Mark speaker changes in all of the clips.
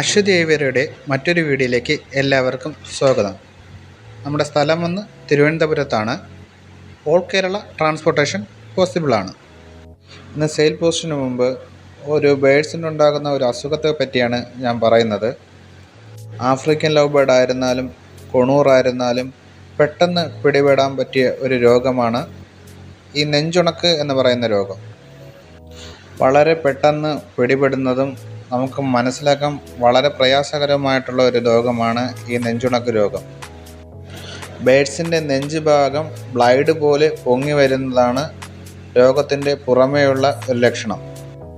Speaker 1: അശ്വതി മറ്റൊരു വീഡിയോയിലേക്ക് എല്ലാവർക്കും സ്വാഗതം. നമ്മുടെ സ്ഥലം വന്ന് തിരുവനന്തപുരത്താണ്. ഓൾ കേരള ട്രാൻസ്പോർട്ടേഷൻ പോസിബിളാണ്. ഇന്ന് സെയിൽ പോസ്റ്റിന് മുമ്പ് ഒരു ബേഡ്സിനുണ്ടാകുന്ന ഒരു അസുഖത്തെ പറ്റിയാണ് ഞാൻ പറയുന്നത്. ആഫ്രിക്കൻ ലവ് ബേർഡ് ആയിരുന്നാലും കൊണൂറായിരുന്നാലും പെട്ടെന്ന് പിടിപെടാൻ പറ്റിയ ഒരു രോഗമാണ് ഈ നെഞ്ചുണക്ക് എന്ന് പറയുന്ന രോഗം. വളരെ പെട്ടെന്ന് പിടിപെടുന്നതും നമുക്ക് മനസ്സിലാക്കാൻ വളരെ പ്രയാസകരമായിട്ടുള്ള ഒരു രോഗമാണ് ഈ നെഞ്ചുണക്ക് രോഗം. ബേഡ്സിന്റെ നെഞ്ച് ഭാഗം ബ്ലൈഡ് പോലെ പൊങ്ങി വരുന്നതാണ് രോഗത്തിന്റെ പുറമേയുള്ള ഒരു ലക്ഷണം.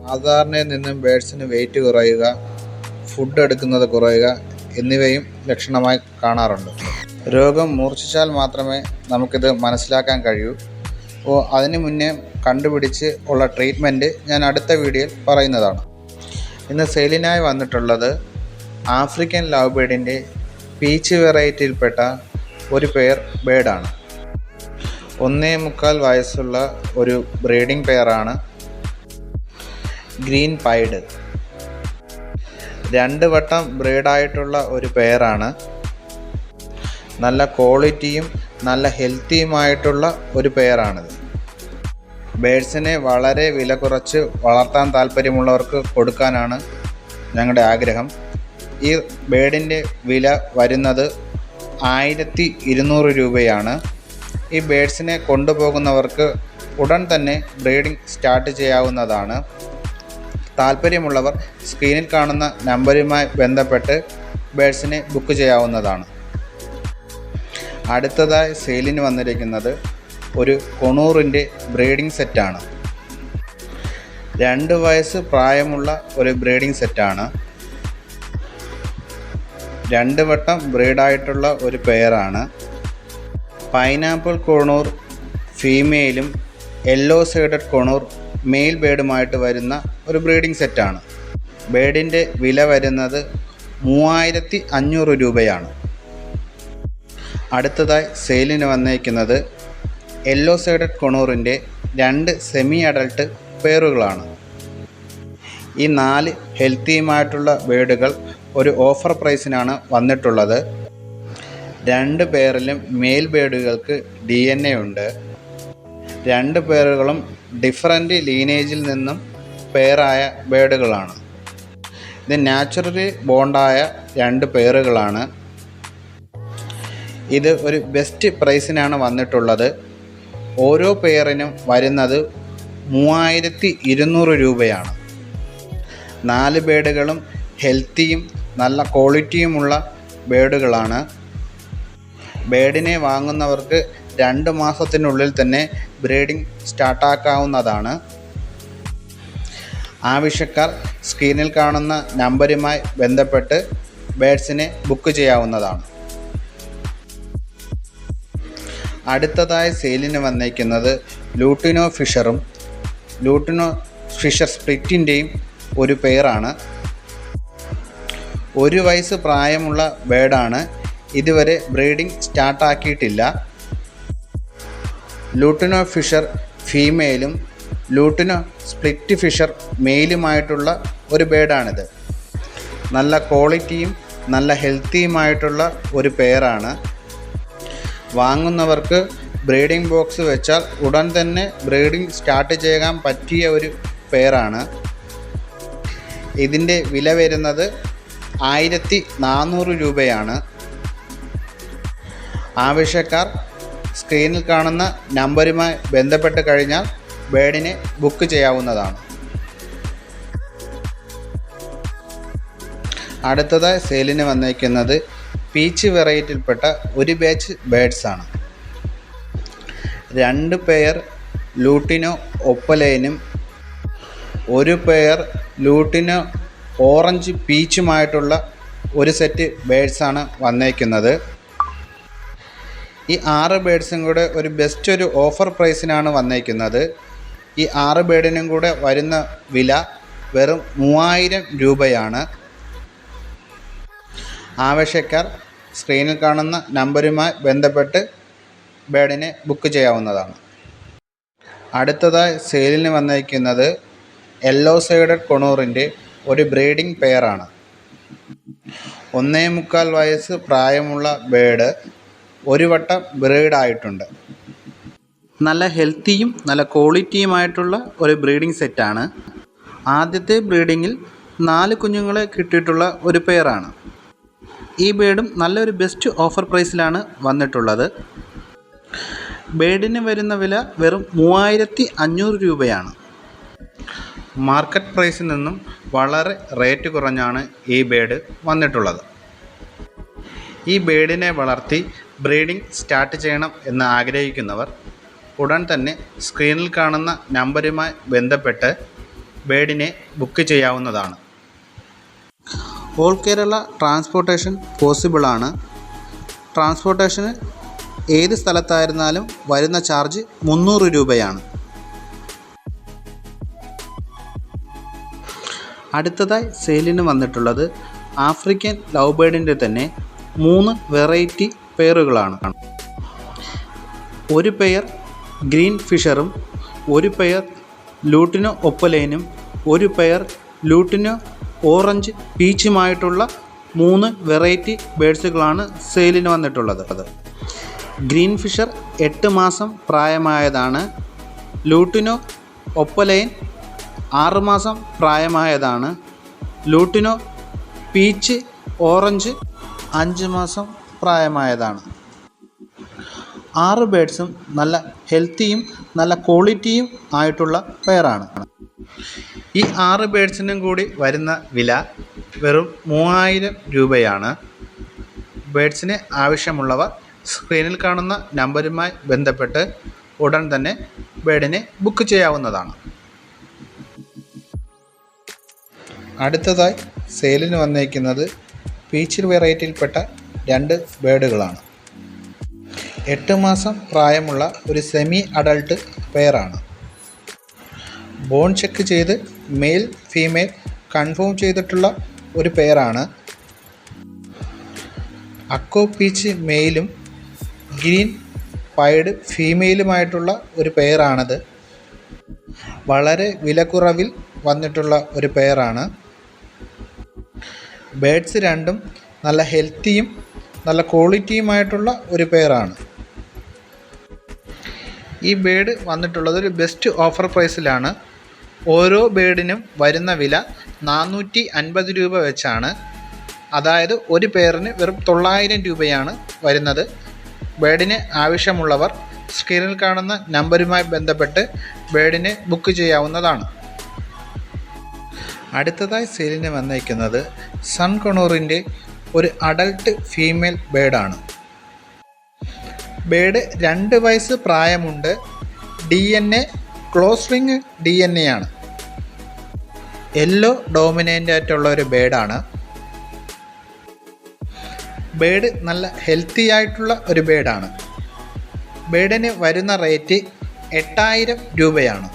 Speaker 1: സാധാരണയിൽ നിന്നും ബേഡ്സിന് വെയിറ്റ് കുറയുക ഫുഡ് എടുക്കുന്നത് കുറയുക എന്നിവയും ലക്ഷണമായി കാണാറുണ്ട്. രോഗം മൂർച്ഛിച്ചാൽ മാത്രമേ നമുക്കിത് മനസ്സിലാക്കാൻ കഴിയൂ. അപ്പോൾ അതിന് മുന്നേ കണ്ടുപിടിച്ച് ഉള്ള ട്രീറ്റ്മെന്റ് ഞാൻ അടുത്ത വീഡിയോയിൽ പറയുന്നതാണ്. ഇന്ന് സെയിലിനായി വന്നിട്ടുള്ളത് ആഫ്രിക്കൻ ലവ് ബേഡിന്റെ പീച്ച് വെറൈറ്റിയിൽപ്പെട്ട ഒരു പെയർ ബേഡാണ്. ഒന്നേ മുക്കാൽ വയസ്സുള്ള ഒരു ബ്രീഡിംഗ് പെയറാണ് ഗ്രീൻ പൈഡ്. രണ്ട് വട്ടം ബ്രീഡായിട്ടുള്ള ഒരു പെയറാണ്. നല്ല ക്വാളിറ്റിയും നല്ല ഹെൽത്തിയുമായിട്ടുള്ള ഒരു പെയറാണിത്. ബേഡ്സിനെ വളരെ വില കുറച്ച് വളർത്താൻ താല്പര്യമുള്ളവർക്ക് കൊടുക്കാനാണ് ഞങ്ങളുടെ ആഗ്രഹം. ഈ ബേഡിന്റെ വില വരുന്നത് ആയിരത്തി ഇരുന്നൂറ് രൂപയാണ്. ഈ ബേഡ്സിനെ കൊണ്ടുപോകുന്നവർക്ക് ഉടൻ തന്നെ ബ്രീഡിംഗ് സ്റ്റാർട്ട് ചെയ്യാവുന്നതാണ്. താല്പര്യമുള്ളവർ സ്ക്രീനിൽ കാണുന്ന നമ്പരുമായി ബന്ധപ്പെട്ട് ബേഡ്സിനെ ബുക്ക് ചെയ്യാവുന്നതാണ്. അടുത്തതായി സെയിലിന് വന്നിരിക്കുന്നത് ഒരു കൊണൂറിന്റെ ബ്രീഡിംഗ് സെറ്റാണ്. രണ്ട് വയസ്സ് പ്രായമുള്ള ഒരു ബ്രീഡിംഗ് സെറ്റാണ്. രണ്ട് വട്ടം ബ്രീഡായിട്ടുള്ള ഒരു പെയറാണ്. പൈനാപ്പിൾ കൊണൂർ ഫീമെയിലും യെല്ലോ സൈഡഡ് കൊണൂർ മെയിൽ ബേഡുമായിട്ട് വരുന്ന ഒരു ബ്രീഡിംഗ് സെറ്റാണ്. ബേഡിന്റെ വില വരുന്നത് മൂവായിരത്തി അഞ്ഞൂറ് രൂപയാണ്. അടുത്തതായി സെയിലിന് വന്നേക്കുന്നത് യെല്ലോ സൈഡഡ് കൊണൂറിന്റെ രണ്ട് സെമി അഡൾട്ട് പേറുകളാണ് ഈ നാല് ഹെൽത്തിയുമായിട്ടുള്ള ബേഡുകൾ ഒരു ഓഫർ പ്രൈസിനാണ് വന്നിട്ടുള്ളത്. രണ്ട് പേരിലും മെയിൽ ബേഡുകൾക്ക് ഡി എൻ എ ഉണ്ട്. രണ്ട് പേരുകളും ഡിഫറന്റ് ലീനേജിൽ നിന്നും പേറായ ബേഡുകളാണ് ഇത് നാച്ചുറലി ബോണ്ടായ രണ്ട് പേറുകളാണ് ഇത് ഒരു ബെസ്റ്റ് പ്രൈസിനാണ് വന്നിട്ടുള്ളത്. ഓരോ പെയറിനും വരുന്നത് മൂവായിരത്തി ഇരുന്നൂറ് രൂപയാണ്. നാല് ബേഡുകളും ഹെൽത്തിയും നല്ല ക്വാളിറ്റിയുമുള്ള ബേഡുകളാണ്. ബേഡിനെ വാങ്ങുന്നവർക്ക് രണ്ട് മാസത്തിനുള്ളിൽ തന്നെ ബ്രീഡിംഗ് സ്റ്റാർട്ടാക്കാവുന്നതാണ്. ആവശ്യക്കാർ സ്ക്രീനിൽ കാണുന്ന നമ്പരുമായി ബന്ധപ്പെട്ട് ബേഡ്സിനെ ബുക്ക് ചെയ്യാവുന്നതാണ്. അടുത്തതായി സെയിലിന് വന്നേക്കുന്നത് ലൂട്ടിനോ ഫിഷറും ലൂട്ടിനോ ഫിഷർ സ്പ്ലിറ്റിന്റെയും ഒരു പെയറാണ്. ഒരു വയസ്സ് പ്രായമുള്ള ബേഡാണ്. ഇതുവരെ ബ്രീഡിംഗ് സ്റ്റാർട്ടാക്കിയിട്ടില്ല. ലൂട്ടിനോ ഫിഷർ ഫീമെയിലും ലൂട്ടിനോ സ്പ്ലിറ്റ് ഫിഷർ മെയിലുമായിട്ടുള്ള ഒരു ബേഡാണിത്. നല്ല ക്വാളിറ്റിയും നല്ല ഹെൽത്തിയുമായിട്ടുള്ള ഒരു പെയറാണ്. വാങ്ങുന്നവർക്ക് ബ്രീഡിംഗ് ബോക്സ് വെച്ചാൽ ഉടൻ തന്നെ ബ്രീഡിംഗ് സ്റ്റാർട്ട് ചെയ്യാൻ പറ്റിയ ഒരു പെയറാണ് ഇതിന്റെ വില വരുന്നത് ആയിരത്തി നാനൂറ് രൂപയാണ്. ആവശ്യക്കാർ സ്ക്രീനിൽ കാണുന്ന നമ്പരുമായി ബന്ധപ്പെട്ട് കഴിഞ്ഞാൽ ബേഡിനെ ബുക്ക് ചെയ്യാവുന്നതാണ്. അടുത്തതായി സെയിലിന് വന്നേക്കുന്നത് പീച്ച് വെറൈറ്റിയിൽപ്പെട്ട ഒരു ബാച്ച് ആണ്. രണ്ട് പെയർ ലൂട്ടിനോ ഒപ്പലൈനും ഒരു പെയർ ലൂട്ടിനോ ഓറഞ്ച് പീച്ചുമായിട്ടുള്ള ഒരു സെറ്റ് ബേഡ്സാണ് വന്നേക്കുന്നത്. ഈ ആറ് ബേഡ്സും കൂടെ ഒരു ബെസ്റ്റ് ഒരു ഓഫർ പ്രൈസിനാണ് വന്നേക്കുന്നത്. ഈ ആറ് ബേഡിനും കൂടെ വരുന്ന വില വെറും മൂവായിരം രൂപയാണ്. ആവശ്യക്കാർ സ്ക്രീനിൽ കാണുന്ന നമ്പരുമായി ബന്ധപ്പെട്ട് ബേഡിനെ ബുക്ക് ചെയ്യാവുന്നതാണ്. അടുത്തതായി സെയിലിന് വന്നിരിക്കുന്നത് യെല്ലോ സൈഡഡ് കൊണൂറിന്റെ ഒരു ബ്രീഡിംഗ് പെയറാണ്. ഒന്നേ മുക്കാൽ വയസ്സ് പ്രായമുള്ള ബേഡ് ഒരു വട്ടം ബ്രീഡായിട്ടുണ്ട് നല്ല ഹെൽത്തിയും നല്ല ക്വാളിറ്റിയുമായിട്ടുള്ള ഒരു ബ്രീഡിംഗ് സെറ്റാണ്. ആദ്യത്തെ ബ്രീഡിങ്ങിൽ നാല് കുഞ്ഞുങ്ങളെ കിട്ടിയിട്ടുള്ള ഒരു പെയറാണ്. ഈ ബേഡും നല്ലൊരു ബെസ്റ്റ് ഓഫർ പ്രൈസിലാണ് വന്നിട്ടുള്ളത്. ബേഡിന് വരുന്ന വില വെറും മൂവായിരത്തി അഞ്ഞൂറ് രൂപയാണ് മാർക്കറ്റ് പ്രൈസിൽ നിന്നും വളരെ റേറ്റ് കുറഞ്ഞാണ് ഈ ബേഡ് വന്നിട്ടുള്ളത്. ഈ ബേഡിനെ വളർത്തി ബ്രീഡിംഗ് സ്റ്റാർട്ട് ചെയ്യണം എന്ന് ആഗ്രഹിക്കുന്നവർ ഉടൻ തന്നെ സ്ക്രീനിൽ കാണുന്ന നമ്പരുമായി ബന്ധപ്പെട്ട് ബേഡിനെ ബുക്ക് ചെയ്യാവുന്നതാണ്. ഓൾ കേരള ട്രാൻസ്പോർട്ടേഷൻ പോസിബിളാണ്. ട്രാൻസ്പോർട്ടേഷന് ഏത് സ്ഥലത്തായിരുന്നാലും വരുന്ന ചാർജ് മുന്നൂറ് രൂപയാണ്. അടുത്തതായി സെയിലിന് വന്നിട്ടുള്ളത് ആഫ്രിക്കൻ ലവ് ബേർഡിന്റെ തന്നെ മൂന്ന് വെറൈറ്റി പെയറുകളാണ് ഒരു പെയർ ഗ്രീൻ ഫിഷറും ഒരു പെയർ ലൂട്ടിനോ ഒപ്പലൈനും ഒരു പെയർ ലൂട്ടിനോ ഓറഞ്ച് പീച്ചുമായിട്ടുള്ള മൂന്ന് വെറൈറ്റി ബേഡ്സുകളാണ് സെയിലിന് വന്നിട്ടുള്ളത്. അത് ഗ്രീൻ ഫിഷർ എട്ട് മാസം പ്രായമായതാണ്. ലൂട്ടിനോ ഒപ്പലൈൻ ആറുമാസം പ്രായമായതാണ്. ലൂട്ടിനോ പീച്ച് ഓറഞ്ച് അഞ്ച് മാസം പ്രായമായതാണ്. ആറ് ബേഡ്സും നല്ല ഹെൽത്തിയും നല്ല ക്വാളിറ്റിയും ആയിട്ടുള്ള പെയറാണ്. ഈ ആറ് ബേഡ്സിനും കൂടി വരുന്ന വില വെറും മൂവായിരം രൂപയാണ്. ബേഡ്സിന് ആവശ്യമുള്ളവർ സ്ക്രീനിൽ കാണുന്ന നമ്പരുമായി ബന്ധപ്പെട്ട് ഉടൻ തന്നെ ബേഡിനെ ബുക്ക് ചെയ്യാവുന്നതാണ്. അടുത്തതായി സെയിലിന് വന്നേക്കുന്നത് പീച്ചിൽ വെറൈറ്റിയിൽപ്പെട്ട രണ്ട് ബേഡുകളാണ്. എട്ട് മാസം പ്രായമുള്ള ഒരു സെമി അഡൾട്ട് പെയറാണ്. ബോൺ ചെക്ക് ചെയ്ത് മെയിൽ ഫീമെയിൽ കൺഫേം ചെയ്തിട്ടുള്ള ഒരു പെയറാണ് അക്കോ പീച്ച് മെയിലും ഗ്രീൻ പൈഡ് ഫീമെയിലുമായിട്ടുള്ള ഒരു പെയറാണത് വളരെ വിലക്കുറവിൽ വന്നിട്ടുള്ള ഒരു പെയറാണ് ബേഡ്സ് രണ്ടും നല്ല ഹെൽത്തിയും നല്ല ക്വാളിറ്റിയുമായിട്ടുള്ള ഒരു പെയറാണ് ഈ ബേഡ് വന്നിട്ടുള്ളത് ഒരു ബെസ്റ്റ് ഓഫർ പ്രൈസിലാണ് ഓരോ ബേഡിനും വരുന്ന വില നാനൂറ്റി അൻപത് രൂപ വെച്ചാണ്. അതായത് ഒരു പേറിന് വെറും തൊള്ളായിരം രൂപയാണ് വരുന്നത്. ബേഡിന് ആവശ്യമുള്ളവർ സ്ക്രീനിൽ കാണുന്ന നമ്പരുമായി ബന്ധപ്പെട്ട് ബേഡിന് ബുക്ക് ചെയ്യാവുന്നതാണ്. അടുത്തതായി സെയിലിന് വന്നേക്കുന്നത് സൺ കൊണൂറിന്റെ ഒരു അഡൽട്ട് ഫീമെയിൽ ബേഡാണ്. ബേഡ് രണ്ട് വയസ്സ് പ്രായമുണ്ട്. D N A close ring D N A ആണ്. യെല്ലോ ഡോമിനന്റ് ആയിട്ടുള്ള ഒരു ബേഡാണ്. ബേഡ് നല്ല ഹെൽത്തി ആയിട്ടുള്ള ഒരു ബേഡാണ്. ബേഡിന് വരുന്ന റേറ്റ് എട്ടായിരം രൂപയാണ്.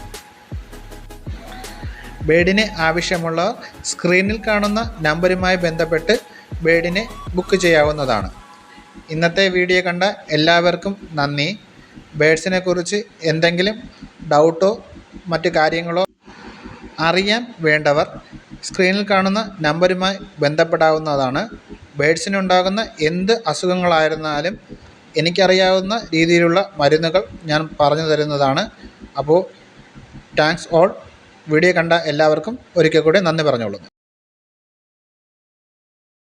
Speaker 1: ബേഡിന് ആവശ്യമുള്ളവർ സ്ക്രീനിൽ കാണുന്ന നമ്പരുമായി ബന്ധപ്പെട്ട് ബേഡിനെ ബുക്ക് ചെയ്യാവുന്നതാണ്. ഇന്നത്തെ വീഡിയോ കണ്ട എല്ലാവർക്കും നന്ദി. ബേഡ്സിനെ കുറിച്ച് എന്തെങ്കിലും ഡൗട്ടോ മറ്റു കാര്യങ്ങളോ അറിയാൻ വേണ്ടവർ സ്ക്രീനിൽ കാണുന്ന നമ്പരുമായി ബന്ധപ്പെടാവുന്നതാണ്. ബേഡ്സിനുണ്ടാകുന്ന എന്ത് അസുഖങ്ങളായിരുന്നാലും എനിക്കറിയാവുന്ന രീതിയിലുള്ള മരുന്നുകൾ ഞാൻ പറഞ്ഞു തരുന്നതാണ്. അപ്പോൾ താങ്ക്സ് ഓൾ വീഡിയോ കണ്ട എല്ലാവർക്കും ഒരിക്കൽ കൂടി നന്ദി പറഞ്ഞോളൂ.